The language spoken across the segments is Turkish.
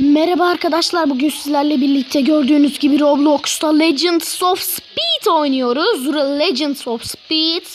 Merhaba arkadaşlar bugün sizlerle birlikte gördüğünüz gibi Roblox'ta Legends of Speed oynuyoruz. Legends of Speed.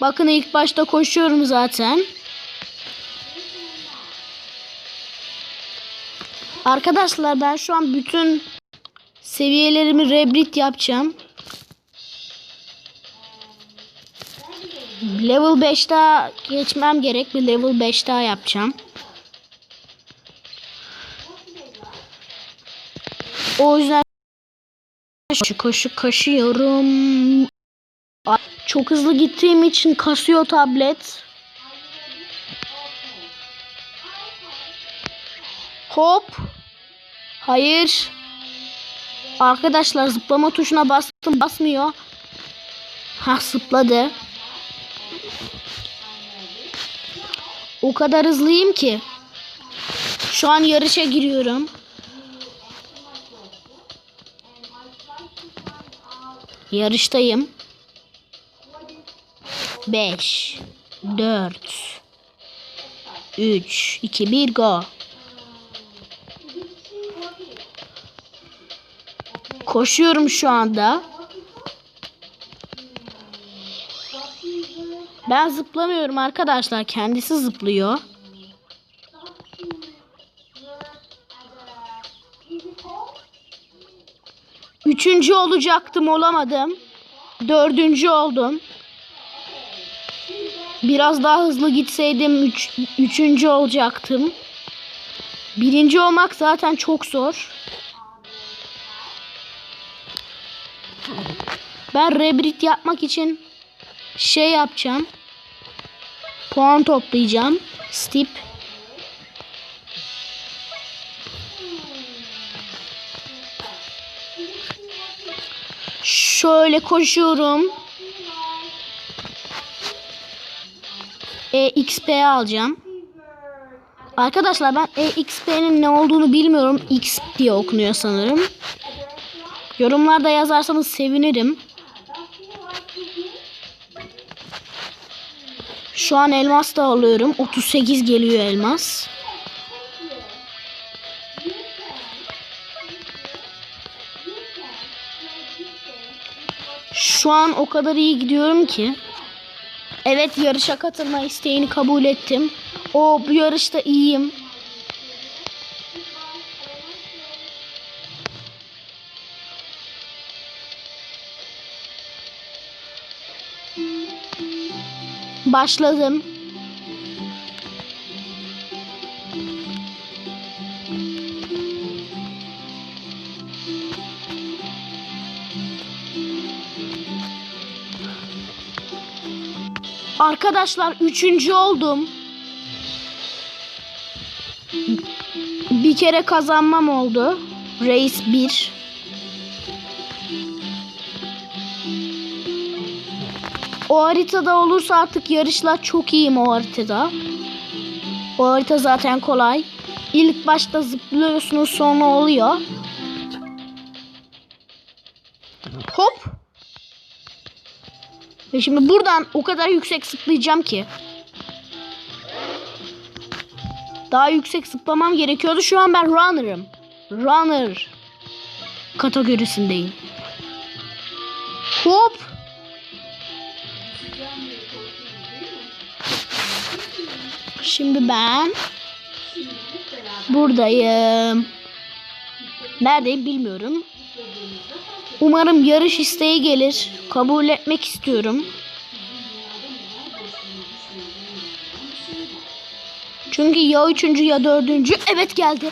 Bakın ilk başta koşuyorum zaten. Arkadaşlar ben şu an bütün seviyelerimi rebrit yapacağım. Level 5 daha geçmem gerek. Bir level 5 daha yapacağım. O yüzden koşu koşu koşuyorum. Ay, Çok hızlı gittiğim için kasıyor tablet. Hop. Hayır. Arkadaşlar zıplama tuşuna bastım basmıyor. Ha zıpladı. O kadar hızlıyım ki. Şu an yarışa giriyorum. Yarıştayım. 5 4 3 2 1 go. Koşuyorum şu anda. Ben zıplamıyorum arkadaşlar. Kendisi zıplıyor. Üçüncü olacaktım olamadım. Dördüncü oldum. Biraz daha hızlı gitseydim üç, üçüncü olacaktım. Birinci olmak zaten çok zor. Ben rebrit yapmak için şey yapacağım. Puan toplayacağım. Stip. Şöyle koşuyorum. EXP alacağım. Arkadaşlar ben EXP'nin ne olduğunu bilmiyorum. X diye okunuyor sanırım. Yorumlarda yazarsanız sevinirim. Şu an elmas da alıyorum. 38 geliyor elmas. Şu an o kadar iyi gidiyorum ki. Evet yarışa katılma isteğini kabul ettim. O bu yarışta iyiyim. Başladım. Arkadaşlar üçüncü oldum. Bir kere kazanmam oldu. Race 1. O haritada olursa artık yarışlar çok iyiyim o haritada. O harita zaten kolay. İlk başta zıplıyorsunuz sonra oluyor. Hop. Ve şimdi buradan o kadar yüksek zıplayacağım ki. Daha yüksek zıplamam gerekiyordu. Şu an ben runner'ım. Runner kategorisindeyim. Hop. Şimdi ben buradayım. Neredeyim bilmiyorum. Umarım yarış isteği gelir. Kabul etmek istiyorum. Çünkü ya üçüncü ya dördüncü. Evet geldi.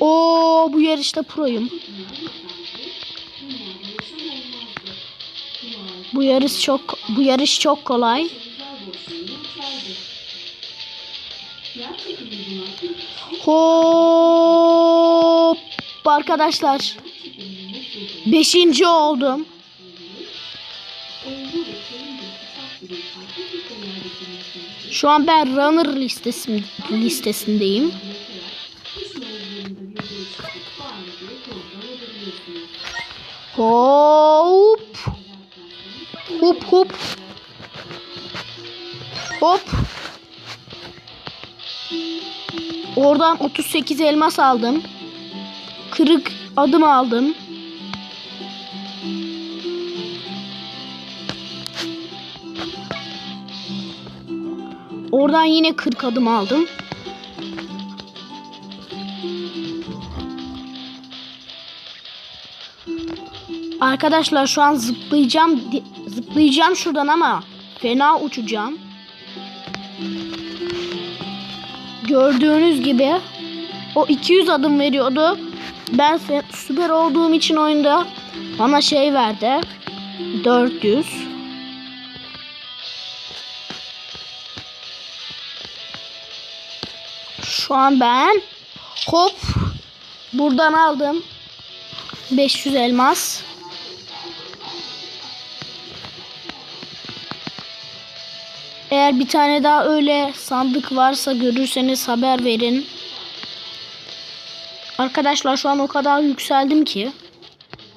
Oo bu yarışta proyum. Bu yarış çok bu yarış çok kolay. Hop arkadaşlar. Beşinci oldum. Şu an ben runner listesim, listesindeyim. Hop. Hop hop. Hop. Oradan 38 elmas aldım. Kırık adım aldım. Oradan yine 40 adım aldım. Arkadaşlar şu an zıplayacağım zıplayacağım şuradan ama fena uçacağım. Gördüğünüz gibi o 200 adım veriyordu. Ben süper olduğum için oyunda bana şey verdi. 400. Şu an ben hop buradan aldım. 500 elmas. Eğer bir tane daha öyle sandık varsa görürseniz haber verin. Arkadaşlar şu an o kadar yükseldim ki.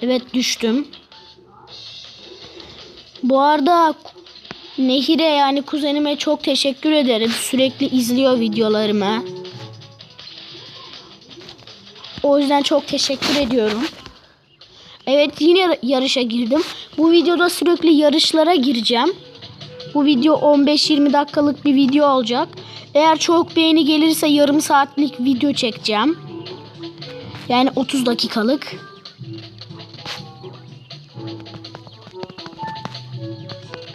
Evet düştüm. Bu arada Nehir'e yani kuzenime çok teşekkür ederim. Sürekli izliyor videolarımı. O yüzden çok teşekkür ediyorum. Evet yine yarışa girdim. Bu videoda sürekli yarışlara gireceğim. Bu video 15-20 dakikalık bir video olacak. Eğer çok beğeni gelirse yarım saatlik video çekeceğim. Yani 30 dakikalık.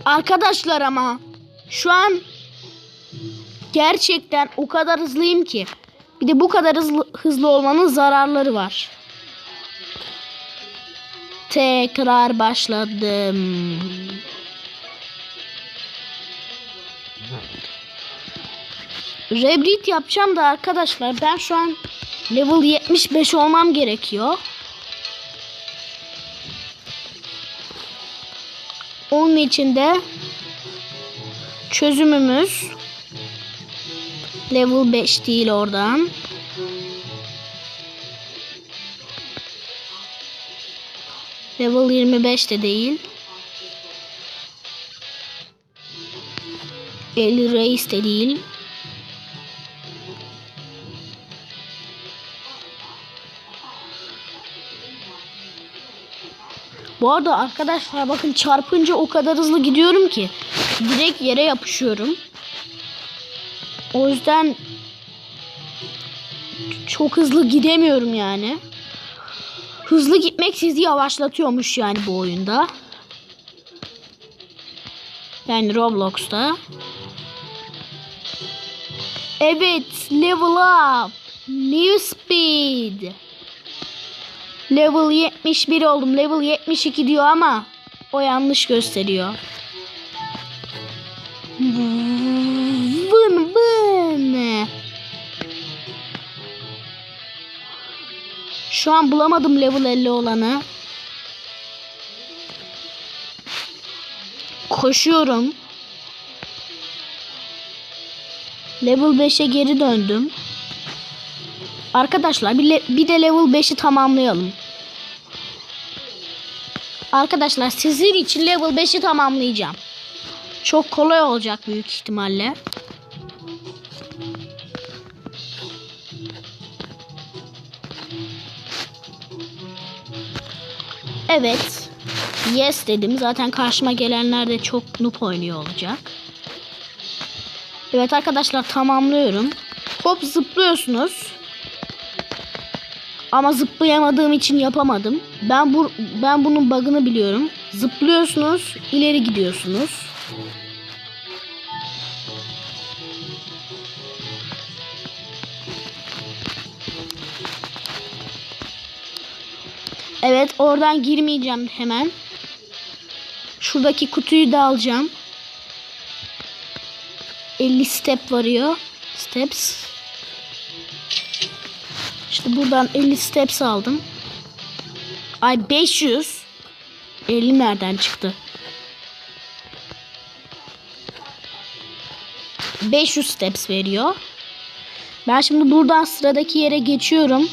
Arkadaşlar ama şu an gerçekten o kadar hızlıyım ki. Bir de bu kadar hızlı, hızlı olmanın zararları var. Tekrar başladım. Rebrit yapacağım da arkadaşlar ben şu an level 75 olmam gerekiyor. Onun için de çözümümüz level 5 değil oradan. Level 25 de değil. 50 reis de değil. Bu arada arkadaşlar bakın çarpınca o kadar hızlı gidiyorum ki direkt yere yapışıyorum. O yüzden çok hızlı gidemiyorum yani. Hızlı gitmek sizi yavaşlatıyormuş yani bu oyunda. Yani Roblox'ta. Evet, level up. New speed. Level 71 oldum. Level 72 diyor ama o yanlış gösteriyor. Vın vın. Şu an bulamadım level 50 olanı. Koşuyorum. Level 5'e geri döndüm. Arkadaşlar bir, bir de level 5'i tamamlayalım. Arkadaşlar sizin için level 5'i tamamlayacağım. Çok kolay olacak büyük ihtimalle. Evet. Yes dedim. Zaten karşıma gelenler de çok noob oynuyor olacak. Evet arkadaşlar tamamlıyorum. Hop zıplıyorsunuz. Ama zıplayamadığım için yapamadım. Ben bu ben bunun bug'ını biliyorum. Zıplıyorsunuz, ileri gidiyorsunuz. Evet, oradan girmeyeceğim hemen. Şuradaki kutuyu da alacağım. 50 step varıyor. Steps. İşte buradan 50 steps aldım. Ay 500. 50 nereden çıktı? 500 steps veriyor. Ben şimdi buradan sıradaki yere geçiyorum.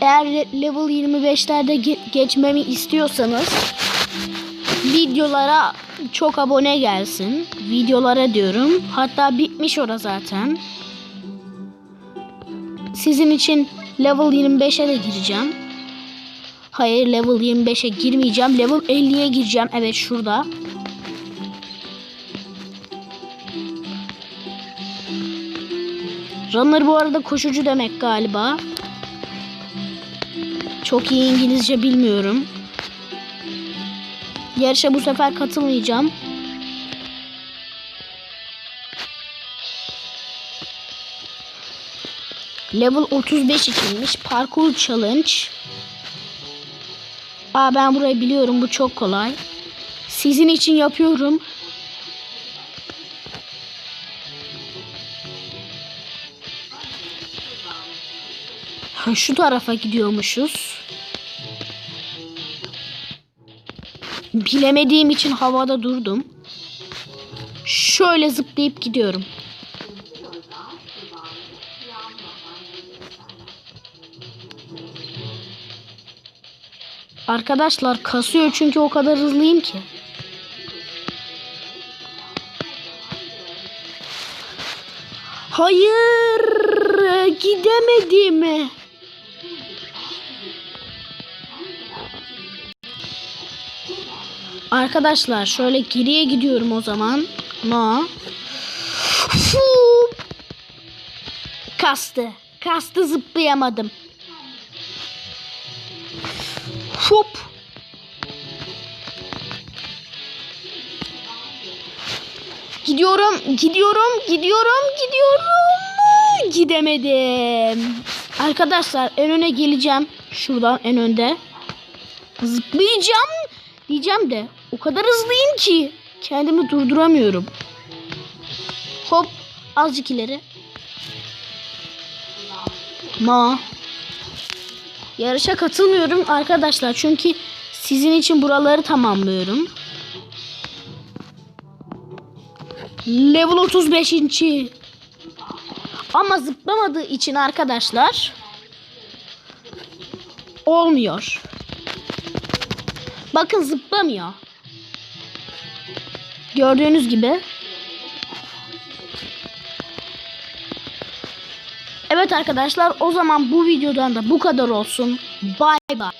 Eğer le- level 25'lerde ge- geçmemi istiyorsanız videolara çok abone gelsin. Videolara diyorum. Hatta bitmiş ora zaten. Sizin için level 25'e de gireceğim. Hayır level 25'e girmeyeceğim. Level 50'ye gireceğim. Evet şurada. Runner bu arada koşucu demek galiba. Çok iyi İngilizce bilmiyorum. Yarışa bu sefer katılmayacağım. Level 35 içinmiş. Parkur challenge. Aa ben burayı biliyorum. Bu çok kolay. Sizin için yapıyorum. Ha, şu tarafa gidiyormuşuz. Bilemediğim için havada durdum. Şöyle zıplayıp gidiyorum. Arkadaşlar kasıyor çünkü o kadar hızlıyım ki. Hayır, gidemedim. Arkadaşlar şöyle geriye gidiyorum o zaman. No. Kastı. Kastı zıplayamadım. Hop. Gidiyorum, gidiyorum, gidiyorum, gidiyorum. Gidemedim. Arkadaşlar en öne geleceğim. Şuradan en önde. Zıplayacağım diyeceğim de o kadar hızlıyım ki kendimi durduramıyorum. Hop azıcık ileri. Ma. Yarışa katılmıyorum arkadaşlar çünkü sizin için buraları tamamlıyorum. Level 35 inçi. Ama zıplamadığı için arkadaşlar olmuyor. Bakın zıplamıyor. Gördüğünüz gibi. Evet arkadaşlar o zaman bu videodan da bu kadar olsun. Bye.